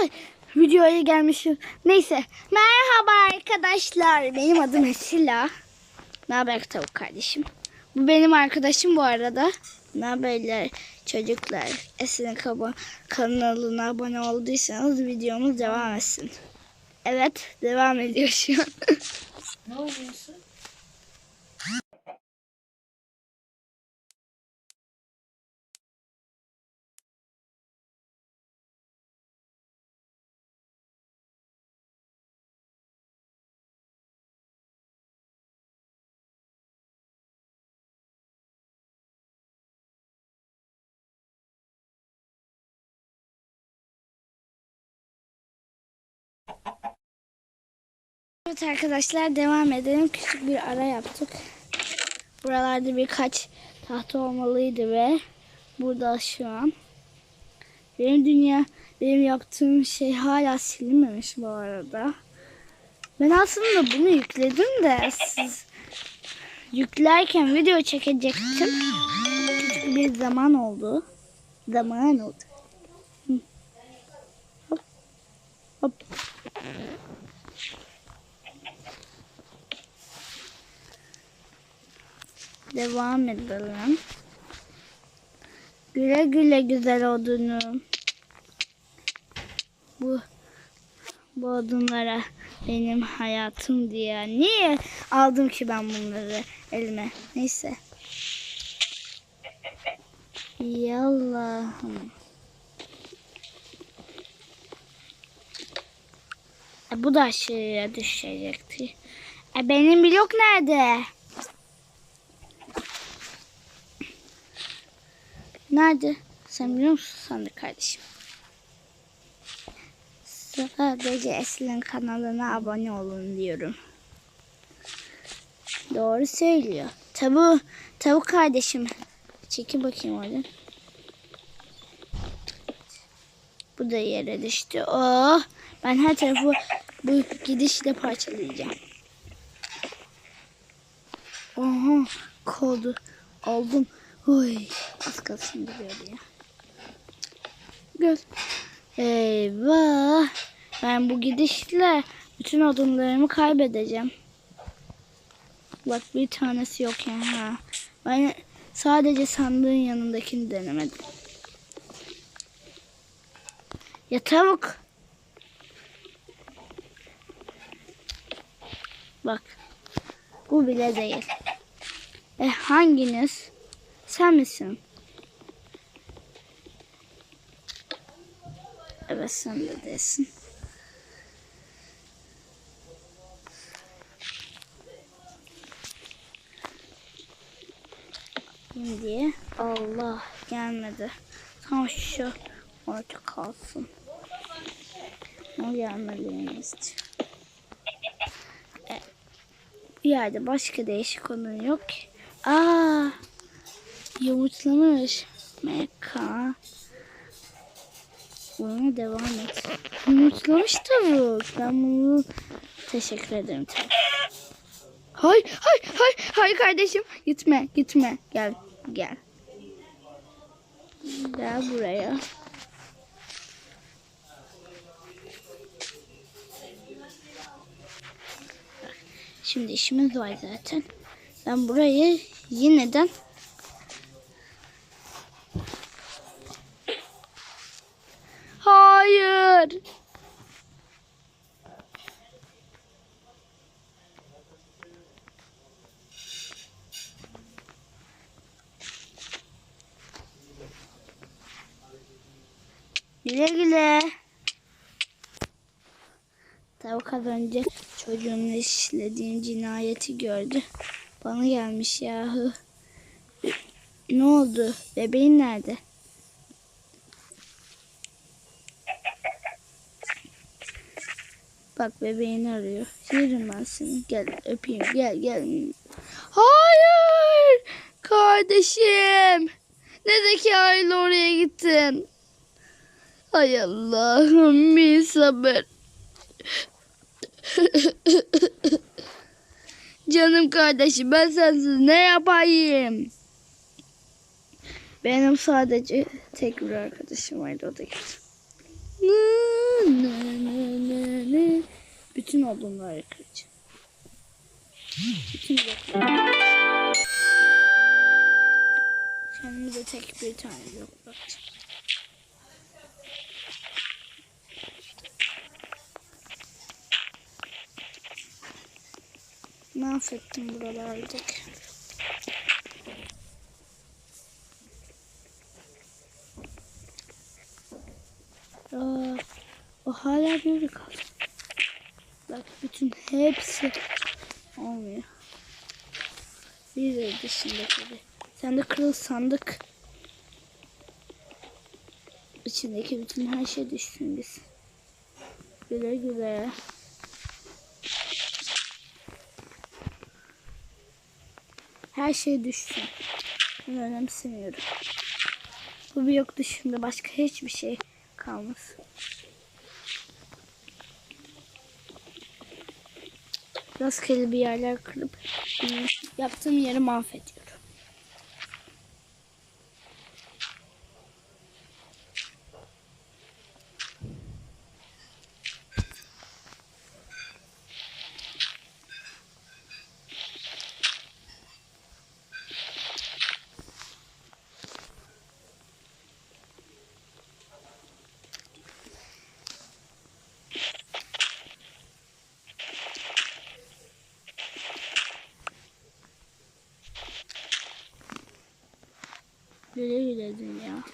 Ay videoya gelmişim. Neyse. Merhaba arkadaşlar. Benim adım Esila. Ne haber tavuk kardeşim? Bu benim arkadaşım bu arada. Ne haberler çocuklar? Esin'in kanalına abone olduysanız videomuz devam etsin. Evet devam ediyor şu an. Ne oynuyorsun? Evet arkadaşlar devam edelim. Küçük bir ara yaptık. Buralarda birkaç tahta olmalıydı ve burada şu an. Benim dünya, benim yaptığım şey hala silinmemiş bu arada. Ben aslında bunu yükledim de siz yüklerken video çekecektim. Küçük bir zaman oldu. Zaman oldu. Devam edelim. Güle güle güzel odunum. Bu bu odunlara benim hayatım diye. Niye aldım ki ben bunları elime? Neyse. Yallahım. E, bu da aşağıya düşecekti. E, benim blok nerede? Nerede? Sen biliyor musun sandık kardeşim? Sadece Eslin kanalına abone olun diyorum. Doğru söylüyor. Tabu, tavuk kardeşim. Çekil bakayım oradan. Bu da yere düştü. Oh, ben her tarafı bu gidişle parçalayacağım. Oha, koldu. Aldım. Oy, az kalsın gidiyordu ya. Gel. Eyvah. Ben bu gidişle bütün odunlarımı kaybedeceğim. Bak bir tanesi yok ya. Ha. Ben sadece sandığın yanındakini denemedim. Ya tavuk. Bak. Bu bile değil. E hanginiz? Sen misin? Evet sen de değilsin. Şimdi Allah gelmedi. Tam şu orta kalsın. O. E, bir yerde başka değişik onun yok. Aa, yumurtlamış. MK. Buna devam et. Yumurtlamış tavuk. Ben bunu teşekkür ederim tavuk. Hay hay hay hay kardeşim. Gitme gitme. Gel gel. Gel buraya. Şimdi işimiz var zaten. Ben burayı yeniden Hayır. Güle güle. Tavuk az önce çocuğumun işlediğim cinayeti gördü. Bana gelmiş yahu. Ne oldu? Bebeğin nerede? Bak bebeğini arıyor. Yerim ben seni. Gel öpeyim. Gel gel. Hayır. Kardeşim. Ne zekalı oraya gittin? Hay Allah'ım bir sabır. Canım kardeşim ben sensiz ne yapayım? Benim sadece tek bir arkadaşım vardı o da gitti. Bütün odunları kıracağım. Kendimize tek bir tane blok bakacağım. Mahvettim buralardaki. Aa, o hala böyle kaldı. Bak bütün hepsi olmuyor. Bir de dışında tabii. Sen de kırıl sandık. İçindeki bütün her şey düşsün biz. Güle güle. Her şey düşsün. Ben önemsemiyorum. Bu bir yok dışında başka hiçbir şey kalmasın. Rastgele bir yerler kırıp ım, yaptığım yeri mahvediyorum. Güle güle dünya.